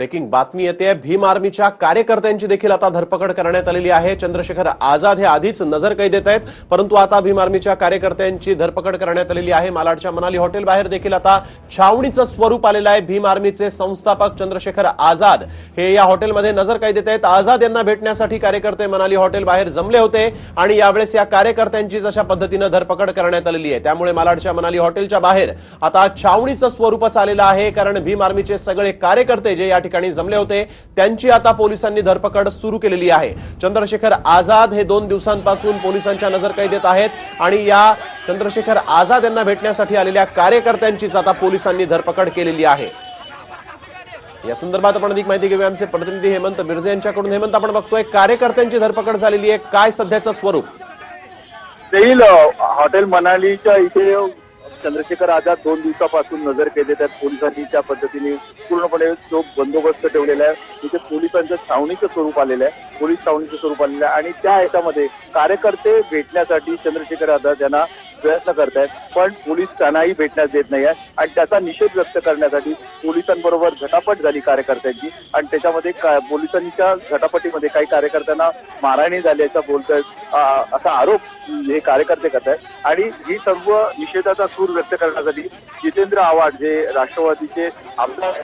Breaking बातमी येते. भीम आर्मीच्या कार्यकर्त्यांची देखील आता धरपकड करण्यात आलेली आहे. चंद्रशेखर आझाद हे आधीच नजर कैदेत आहेत. परंतु आता भीम आर्मीच्या कार्यकर्त्यांची धरपकड करण्यात आलेली आहे. मालाडच्या मनाली हॉटेल बाहेर देखील आता छावणीचं स्वरूप आलेलं आहे. भीम आर्मीचे संस्थापक चंद्रशेखर आझाद हे या हॉटेलमध्ये नजर कैदेत आहेत. आझाद यांना भेटण्यासाठी कार्यकर्ते मनाली हॉटेल बाहेर जमले होते आणि यावेळेस या कार्यकर्त्यांची जशा पद्धतीनं धरपकड करण्यात आलेली आहे. त्यामुळे मालाडच्या मनाली हॉटेलच्या बाहेर आता छावणीचं स्वरूपच आलेलं आहे. कारण भीम आर्मीचे सगळे कार्यकर्ते जे या ठिकाणी जमले होते. त्यांची आता पोलिसांनी धरपकड सुरू केलेली आहे. चंद्रशेखर आझाद हे दोन दिवसांपासून पोलिसांच्या नजर कैदेत आहेत आणि या चंद्रशेखर आझाद यांना भेटण्यासाठी आलेल्या कार्यकर्त्यांचीच आता पोलिसांनी धरपकड केलेली आहे. या संदर्भात आपण अधिक माहिती घेऊया. आमचे प्रतिनिधी हेमंत मिर्झे यांच्याकडून. हेमंत आपण बघतोय कार्यकर्त्यांची धरपकड झालेली आहे. काय सध्याचं स्वरूप? हॉटेल मनालीच्या इथे चंद्रशेखर आझाद दोन दिवसापासून नजर केले आहेत. पोलिसांनी त्या पद्धतीने पूर्णपणे जो बंदोबस्त ठेवलेला आहे. तिथे पोलिसांचं छावणीचं स्वरूप आलेलं आहे. पोलीस छावणीचं स्वरूप आलेलं आहे. आणि त्या ह्याच्यामध्ये कार्यकर्ते भेटण्यासाठी चंद्रशेखर आझाद यांना प्रयत्न करतायत पण पोलीस त्यांनाही भेटण्यास देत नाही आहे आणि त्याचा निषेध व्यक्त करण्यासाठी पोलिसांबरोबर झटापट झाली कार्यकर्त्यांची आणि त्याच्यामध्ये का- पोलिसांच्या झटापटीमध्ये काही कार्यकर्त्यांना मारहाणी झाल्याचा बोलतोय असा आरोप हे कार्यकर्ते करत आहेत आणि ही सर्व निषेधाचा सूर व्यक्त करण्यासाठी जितेंद्र आव्हाड जे राष्ट्रवादीचे आमदार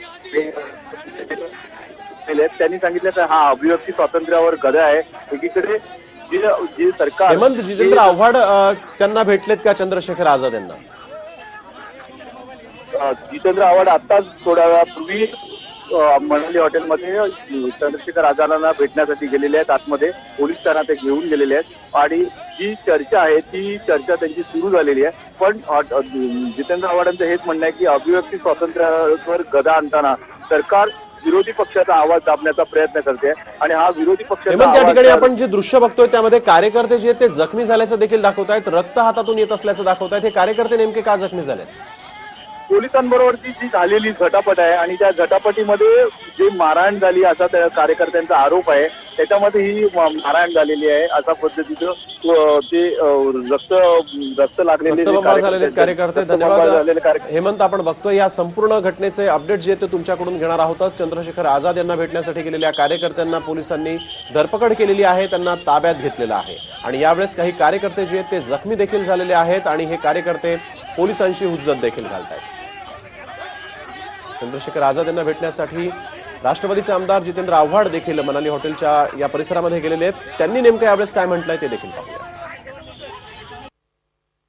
आहेत, त्यांनी सांगितलं तर हा अभिव्यक्ती स्वातंत्र्यावर गदा आहे. एकीकडे जे सरकार हेमंत जितेंद्र आव्हाड त्यांना भेटलेत का चंद्रशेखर आझाद यांना? जितेंद्र आव्हाड आताच थोड्या वेळापूर्वी मनाली हॉटेलमध्ये चंद्रशेखर आझादांना भेटण्यासाठी गेलेले आहेत. आतमध्ये पोलीस त्यांना ते घेऊन गेलेले आहेत. आणि जी चर्चा आहे ती चर्चा त्यांची सुरू झालेली आहे. पण जितेंद्र आव्हाडांचं हेच म्हणणं आहे की अभिव्यक्ती स्वातंत्र्यावर गदा आणताना सरकार विरोधी पक्षाचा आवाज दाबण्याचा प्रयत्न करते आणि हा विरोधी पक्षाचा हेमंत या आवाज ठिकाणी आपण जे दृश्य बघतोय त्यामध्ये कार्यकर्ते जे आहेत ते जखमी झाल्याचं देखील दाखवतायत. रक्त हातातून येत असल्याचं दाखवतायत. हे कार्यकर्ते नेमके का जखमी झाले पोलिसांबरोबरची जी झालेली झटापट आहे आणि त्या झटापटीमध्ये जे मारहाण झाली असा त्या कार्यकर्त्यांचा आरोप आहे त्याच्यामध्ये ही मारहाण झालेली आहे अशा पद्धतीचं ते रक्त रक्त लागलेले कार्यकर्ते- धन्यवाद. हेमंत आपण बघतोय या संपूर्ण घटनेचे अपडेट जे आहेत ते तुमच्याकडून घेणार आहोतच. चंद्रशेखर आझाद यांना भेटण्यासाठी गेलेल्या कार्यकर्त्यांना पोलिसांनी धरपकड केलेली आहे त्यांना ताब्यात घेतलेलं आहे. आणि यावेळेस काही कार्यकर्ते जे आहेत ते जखमी देखील झालेले आहेत आणि हे कार्यकर्ते पोलिसांशी हुज्जत देखील घालतायत. चंद्रशेखर आझाद यांना भेटण्यासाठी राष्ट्रवादीचे आमदार जितेंद्र आव्हाड देखील मनाली हॉटेलच्या या परिसरामध्ये गेलेले आहेत. त्यांनी नेमकं यावेळेस काय म्हटलंय ते देखील पाहूया.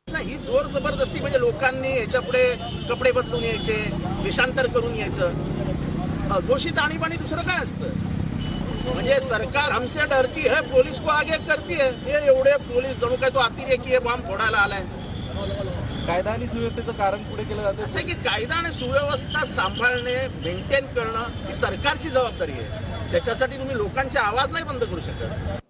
नाही, ही जोर जबरदस्ती म्हणजे लोकांनी याच्यापुढे कपडे बदलून यायचे वेषांतर करून यायचं. अघोषित आणीबाणी दुसरं काय असतं? म्हणजे सरकार हमसे डरती है पोलीस को आगे करती है. हे एवढे पोलीस जणू काय तो अतिरेकी बॉम्ब फोडायला आलाय. कायदा आणि सुव्यवस्थेचं कारण पुढे केलं जातं. असं आहे की कायदा आणि सुव्यवस्था सांभाळणे मेंटेन करणं ही सरकारची जबाबदारी आहे. त्याच्यासाठी तुम्ही लोकांचे आवाज नाही बंद करू शकत.